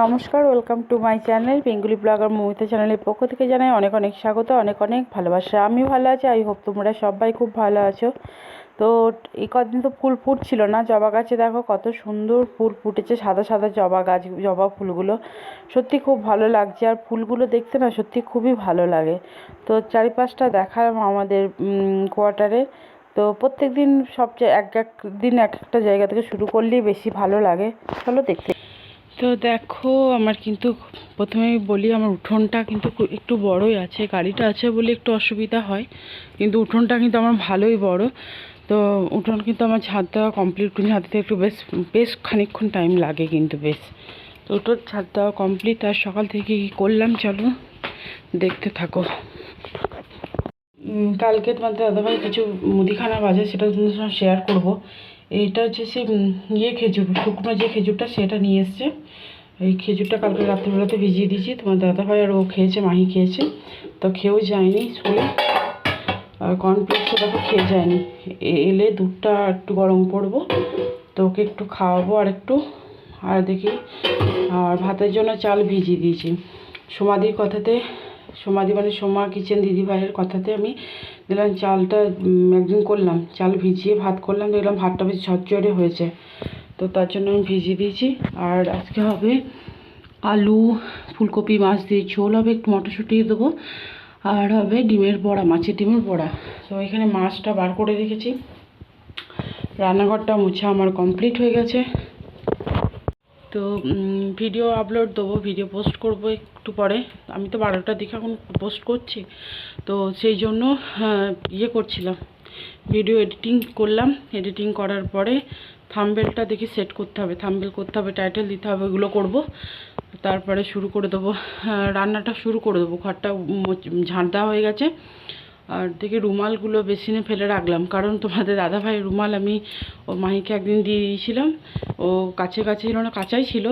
নমস্কার welcome to my channel Bengali blogger Mamita চ্যানেলের পক্ষ থেকে জানাই অনেক অনেক স্বাগত, অনেক অনেক ভালোবাসা। আমি ভালো আছি আই হোপ তোমরা সবাই খুব ভালো আছো। তো, এই কদিন তো ফুল ফুটছিল না, জবা গাছে দেখো কত সুন্দর ফুল ফুটেছে, সাদা সাদা জবা গাছ, জবা ফুলগুলো। সত্যি খুব ভালো লাগছে, আর ফুলগুলো দেখতে না সত্যি খুবই ভালো লাগে। তো চারিপাশটা দেখালাম আমাদের কোয়ার্টারে তো প্রত্যেক দিন সবচেয়ে এক এক দিন এক একটা জায়গা থেকে শুরু করলেই বেশি ভালো লাগে। চলো দেখতে। তো দেখো, আমার কিন্তু প্রথমেই বলি, আমার উঠোনটা কিন্তু একটু বড়ই আছে, গাড়িটা আছে বলে একটু অসুবিধা হয়, কিন্তু উঠোনটা কিন্তু আমার ভালোই বড়। তো উঠোন কিন্তু আমার ছাদ দেওয়া কমপ্লিট উঠোন ছাদ দিতে একটু বেশ বেশ খানিকক্ষণ টাইম লাগে কিন্তু বেশ। তো উঠোন ছাদ দেওয়া কমপ্লিট আর সকাল থেকে কী করলাম, চলো দেখতে থাকো। কালকে তোমাদের দাদাভাই কিছু মুদিখানা বাজার সেটা তোমাদের সঙ্গে শেয়ার করব। এইটা হচ্ছে সে ইয়ে খেজুর, শুকনো যে খেজুরটা, সেটা নিয়ে এসছে। এই খেজুরটা কালকে রাত্রিবেলাতে ভিজিয়ে দিয়েছি। তোমার দাদাভাই আর ও খেয়েছে, মাহি খেয়েছে। তো খেয়েও যায়নি স্কুলে আর কর্নফ্লেক্সও দেখো খেয়ে যায়নি। এলে দুধটা একটু গরম করব। তো ওকে একটু খাওয়াবো আর একটু। আর দেখি, আর ভাতের জন্য চাল ভিজিয়ে দিয়েছি। সমাধির কথাতে সমাধি মানে সোমা কিচেন দিদিভাইয়ের কথাতে আমি দিলাম চালটা একদিন করলাম। চাল ভিজিয়ে ভাত করলাম, দেখলাম ভাতটা বেশ ঝরঝরে হয়েছে। তো তার জন্য আমি ভিজিয়ে দিয়েছি। আর আজকে হবে আলু, ফুলকপি, মাছ দিয়ে ঝোল, হবে একটু মটরশুঁটি দেবো। আর হবে ডিমের বড়া, মাছের ডিমের বড়া। তো এখানে মাছটা বার করে রেখেছি। রান্নাঘরটা মোছা আমার কমপ্লিট হয়ে গেছে। তো ভিডিও আপলোড দেবো, ভিডিও পোস্ট করব একটু পরে। আমি তো বারোটার দিকে এখন পোস্ট করছি। তো সেই জন্য হ্যাঁ, ইয়ে করছিলাম। ভিডিও এডিটিং করলাম। এডিটিং করার পরে থাম্বেলটা দেখি সেট করতে হবে। থাম্বেল করতে হবে টাইটেল দিতে হবে ওগুলো করব। তারপরে শুরু করে দেবো। হ্যাঁ, রান্নাটা শুরু করে দেবো। ঘরটা ঝাঁট দেওয়া হয়ে গেছে। আর দেখি রুমালগুলো বেসিনে ফেলে রাখলাম। কারণ তোমাদের দাদাভাই রুমাল আমি ও মাহিকে একদিন দিয়ে দিয়েছিলাম। ও কাছে কাছে ছিল না, কাঁচাই ছিল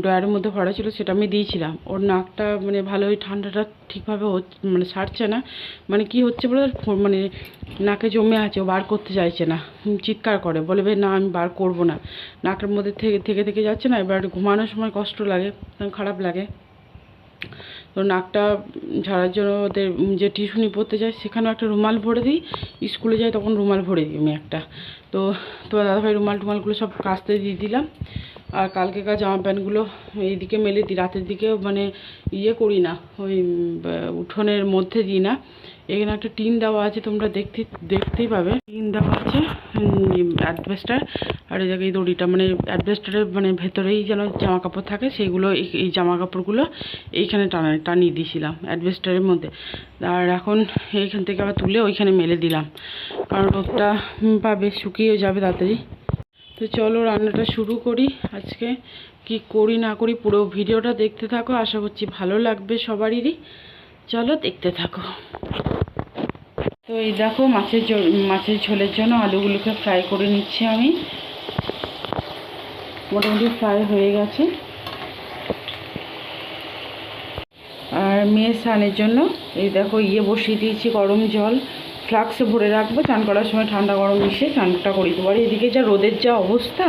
ড্রয়ারের মধ্যে ভরা ছিল, সেটা আমি দিয়েছিলাম। ওর নাকটা মানে ভালোই ঠান্ডাটা ঠিকভাবে হচ্ছে মানে সারছে না। মানে কি হচ্ছে বলে? মানে নাকে জমে আছে, ও বার করতে চাইছে না। চিৎকার করে, বলবে না আমি বার করব না। নাকের মধ্যে থেকে থেকে থেকে যাচ্ছে না, এবার ঘুমানোর সময় কষ্ট লাগে, খারাপ লাগে। নাকটা ঝাড়ার জন্য ওদের যে টিউশনি পড়তে যায়, সেখানেও একটা রুমাল ভরে দিই। স্কুলে যাই তখন রুমাল ভরে দিই আমি একটা। তো তোমার দাদাভাই রুমাল টুমালগুলো সব কাস্তে দিয়ে দিলাম। আর কালকেকার জামা প্যান্টগুলো এইদিকে মেলে দিই রাতের দিকে মানে ইয়ে করি না ওই উঠোনের মধ্যে দিই না। এখানে একটা টিন দেওয়া আছে তোমরা দেখতে দেখতেই পাবে। টিন দেওয়া আছে অ্যাডভেস্টার আর এই জায়গায় দড়িটা মানে অ্যাডভেস্টারের মানে ভেতরেই যেন জামা কাপড় থাকে সেইগুলো এই জামা কাপড়গুলো এইখানে টানা টানিয়ে দিয়েছিলাম অ্যাডভেস্টারের মধ্যে। আর এখন এইখান থেকে আবার তুলে ওইখানে মেলে দিলাম। কারণ রোদটা উম, পাবে শুকিয়েও যাবে তাড়াতাড়ি। তো চলো রান্নাটা শুরু করি। আজকে কি করি না করি পুরো ভিডিওটা দেখতে থাকো, আশা করছি ভালো লাগবে সবারই। চলো দেখতে থাকো। তো এই দেখো মাছের মাছের ঝোলের জন্য আলুগুলোকে ফ্রাই করে নিচ্ছি আমি। মোটামুটি ফ্রাই হয়ে গেছে। আর মেয়ে স্নানের জন্য এই দেখো ইয়ে বসিয়ে দিয়েছি গরম জল। ফ্লাক্সে ভরে রাখব, চান করার সময় ঠান্ডা গরম মিশিয়ে চানটা করে। দেবো আর এদিকে যা রোদের যা অবস্থা,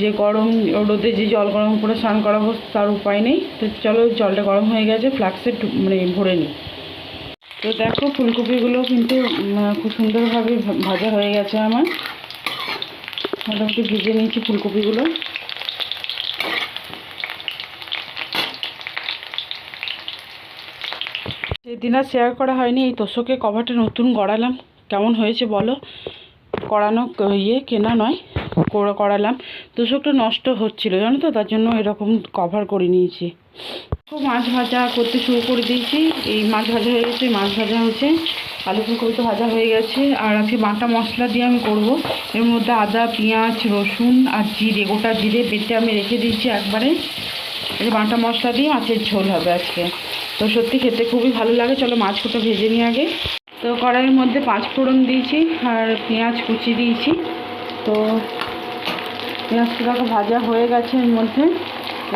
যে গরম, রোদে যে জল গরম করে স্নান করা অবস্থা, তার উপায় নেই। তো চলো জলটা গরম হয়ে গেছে, ফ্লাক্সে মানে ভরে নিই। তো দেখো ফুলকপিগুলো কিন্তু খুব সুন্দরভাবে ভাজা হয়ে গেছে আমার। মোটামুটি ভিজে নিয়েছি ফুলকপিগুলো। আর শেয়ার করা হয়নি, এই তোষকে কভারটা নতুন গড়ালাম। কেমন হয়েছে বলো? করানো ইয়ে কেনা নয়, করা- করালাম। তোষকটা নষ্ট হচ্ছিল, জানো তো? তার জন্য এরকম কভার করে নিয়েছি। খুব মাছ ভাজা করতে শুরু করে দিয়েছি। এই মাছ ভাজা হয়ে গেছে, মাছ ভাজা হয়েছে। আলু ফুলকপি তো ভাজা হয়ে গেছে। আর আজকে বাটা মশলা দিয়ে আমি করব। এর মধ্যে আদা, পেঁয়াজ, রসুন আর জিরে, গোটা জিরে বেটে আমি রেখে দিয়েছি একবারে। এই বাটা মশলা দিয়ে মাছের ঝোল হবে আজকে। তো সত্যি খেতে খুবই ভালো লাগে। চলো মাছ ভেজে নিই আগে। তো কড়াইয়ের মধ্যে পাঁচ ফোড়ন দিয়েছি আর পেঁয়াজ কুচি দিয়েছি। তো পেঁয়াজটা দেখো ভাজা হয়ে গেছে এর মধ্যে।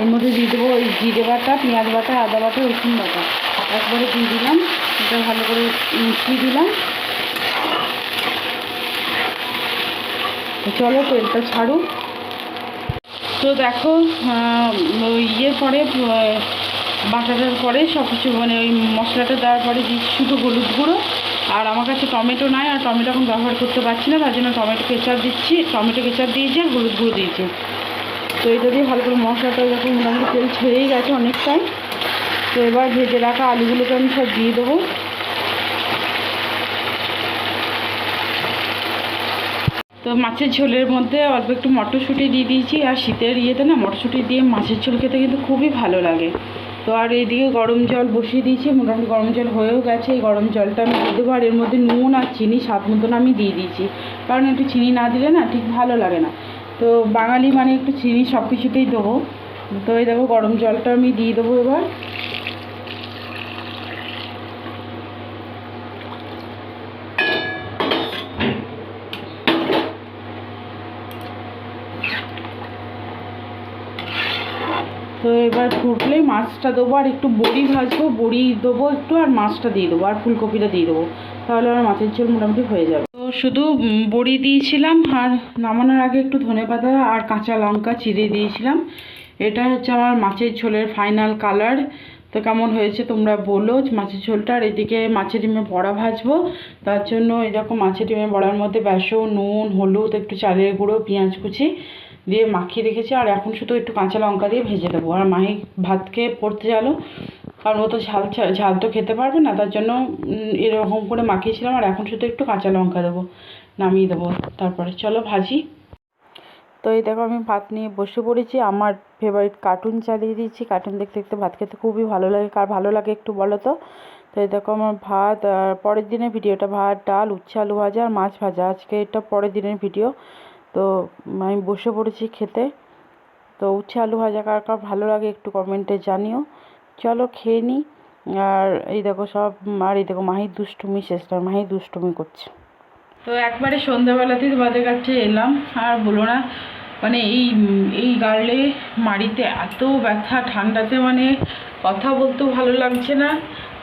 এর মধ্যে দিয়ে দেবো ওই জিরে বাটা, পেঁয়াজ বাটা, আদা বাটা, রসুন বাটা। একবারে দিয়ে দিলাম। এটা ভালো করে মিশিয়ে দিলাম। চলো তেলটা ছাড়ুক। তো দেখো ইয়ের পরে বাটাটার পরে সব কিছু মানে ওই মশলাটা দেওয়ার পরে দিচ্ছি শুধু হলুদ গুঁড়ো। আর আমার কাছে টমেটো নাই, আর টমেটো এখন ব্যবহার করতে পারছি না, তার জন্য টমেটো কেচাপ দিচ্ছি। টমেটো কেচাপ দিয়েছি আর হলুদ গুঁড়ো দিয়েছি তো এটা দিয়ে ভালো করে মশলাটা যখন মোটামুটি তেল ছেড়েই গেছে অনেকটাই। তো এবার ভেজে রাখা আলুগুলোকে আমি সব দিয়ে দেবো। তো মাছের ঝোলের মধ্যে অল্প একটু মটরশুঁটি দিয়ে দিয়েছি, আর শীতের ইয়েতে না মটরশুঁটি দিয়ে মাছের ঝোল খেতে কিন্তু খুবই ভালো লাগে। তো আর এইদিকে গরম জল বসিয়ে দিয়েছি, মোটামুটি গরম জল হয়েও গেছে। এই গরম জলটা আমি দিয়ে দেবো, আর এর মধ্যে নুন আর চিনি স্বাদ মতন আমি দিয়ে দিয়েছি। কারণ একটু চিনি না দিলে না ঠিক ভালো লাগে না। তো বাঙালি মানে একটু চিনি সব কিছুতেই দেবো। তো এই দেখো গরম জলটা আমি দিয়ে দেবো এবার তো এবার ফুটলেই মাছটা দেবো আর একটু বড়ি ভাজবো, বড়ি দেবো একটু আর মাছটা দিয়ে দেবো আর ফুলকপিটা দিয়ে দেবো। তাহলে আমার মাছের ঝোল মোটামুটি হয়ে যাবে। তো শুধু বড়ি দিয়েছিলাম আর নামানোর আগে একটু ধনেপাতা আর কাঁচা লঙ্কা চিড়ে দিয়েছিলাম। এটা হচ্ছে আমার মাছের ঝোলের ফাইনাল কালার তো কেমন হয়েছে তোমরা বলো মাছের ঝোলটা। আর এদিকে মাছের ডিমে বড়া ভাজবো। তার জন্য এরকম মাছের ডিমে বড়ার মধ্যে বেসন, নুন, হলুদ, একটু চালের গুঁড়ো, পেঁয়াজ কুচি। দিয়ে মাখিয়ে রেখেছি, আর এখন শুধু একটু কাঁচা লঙ্কা দিয়ে ভেজে দেবো আর মাহি ভাত খেয়ে পড়তে গেলো কারণ ও তো ঝাল ঝাল তো খেতে পারবে না, তার জন্য এরকম করে মাখিয়েছিলাম, আর এখন শুধু একটু কাঁচা লঙ্কা দেবো, নামিয়ে দেবো, তারপরে চলো ভাজি। তো এই দেখো আমি ভাত নিয়ে বসে পড়েছি, আমার ফেভারিট কার্টুন চালিয়ে দিয়েছি। কার্টুন দেখতে দেখতে ভাত খেতে খুবই ভালো লাগে, কার ভালো লাগে একটু বলো তো? তো এই দেখো আমার ভাত, আর পরের দিনের ভিডিওটা ভাত, ডাল, উচ্ছে, আলু ভাজা, আর মাছ ভাজা। আজকে এটা পরের দিনের ভিডিও তো আমি বসে পড়েছি খেতে। তো উচ্ছে আলু ভাজা কার কার ভালো লাগে একটু কমেন্টে জানিও। চলো খেয়ে নিই আর এই দেখো সব, আর এই দেখো মাহির দুষ্টুমি শেষটা নয় মাহি দুষ্টুমি করছে। তো একবারে সন্ধ্যাবেলাতেই তোমাদের কাছে এলাম। আর বলো না মানে এই এই গালে মাড়িতে এত ব্যথা, ঠান্ডাতে মানে কথা বলতেও ভালো লাগছে না।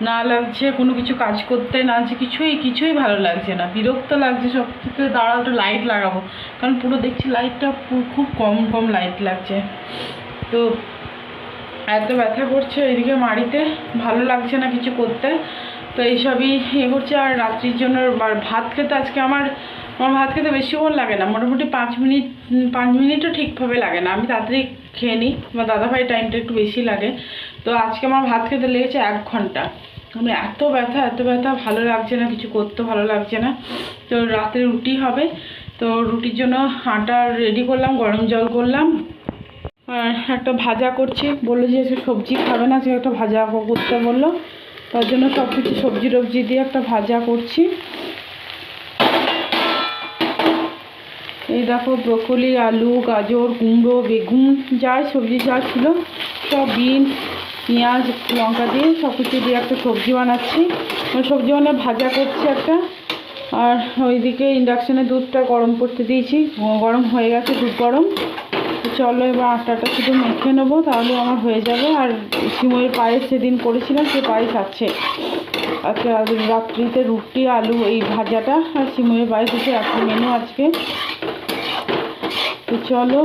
না লাগছে, কোনো কিছু কাজ করতে না যে কিছুই কিছুই ভালো লাগছে না। বিরক্ত লাগছে সব থেকে দাঁড়াও একটু লাইট লাগাবো। কারণ পুরো দেখছি লাইটটা খুব কম কম লাইট লাগছে। তো এত ব্যথা করছে এদিকে মাড়িতে, ভালো লাগছে না কিছু করতে। তো এইসবই ইয়ে করছে, আর রাত্রির জন্য ভাত খেতে আজকে আমার আমার ভাত খেতে বেশিক্ষণ লাগে না। মোটামুটি পাঁচ মিনিট পাঁচ মিনিটও ঠিকভাবে লাগে না। আমি তাড়াতাড়ি খেয়ে নিই। আমার দাদাভাই টাইমটা একটু বেশি লাগে। তো আজকে আমার ভাত খেতে লেগেছে এক ঘণ্টা। মানে এত ব্যথা এত ব্যথা, ভালো লাগছে না, কিছু করতে ভালো লাগছে না। তো রাতে রুটি হবে। তো রুটির জন্য আটা রেডি করলাম, গরম জল করলাম। আর একটা ভাজা করছি। বলল যে আজকে সবজি খাবে না, সে একটা ভাজা করতে বলল। তার জন্য সব কিছু সবজি টবজি দিয়ে একটা ভাজা করছি। এই দেখো ব্রকলি, আলু, গাজর, কুমড়ো, বেগুন, যা সবজি যা ছিল, সব বিন, পেঁয়াজ, লঙ্কা দিয়ে সব কিছু দিয়ে একটা সবজি বানাচ্ছি। সবজি মানে ভাজা করছি একটা। আর ওইদিকে ইন্ডাকশানে দুধটা গরম করতে দিয়েছি। গরম হয়ে গেছে, দুধ গরম। চলো এবার আটাটা শুধু মেখে নেব, তাহলে আমার হয়ে যাবে। আর সিময়ের পায়েস সেদিন করেছিলাম, সে পায়েস আছে। আজকে রাত্রিতে রুটি, আলু, এই ভাজাটা। আর সিময়ের পায়েস হচ্ছে রাত্রি মেনু আজকে। তো চলো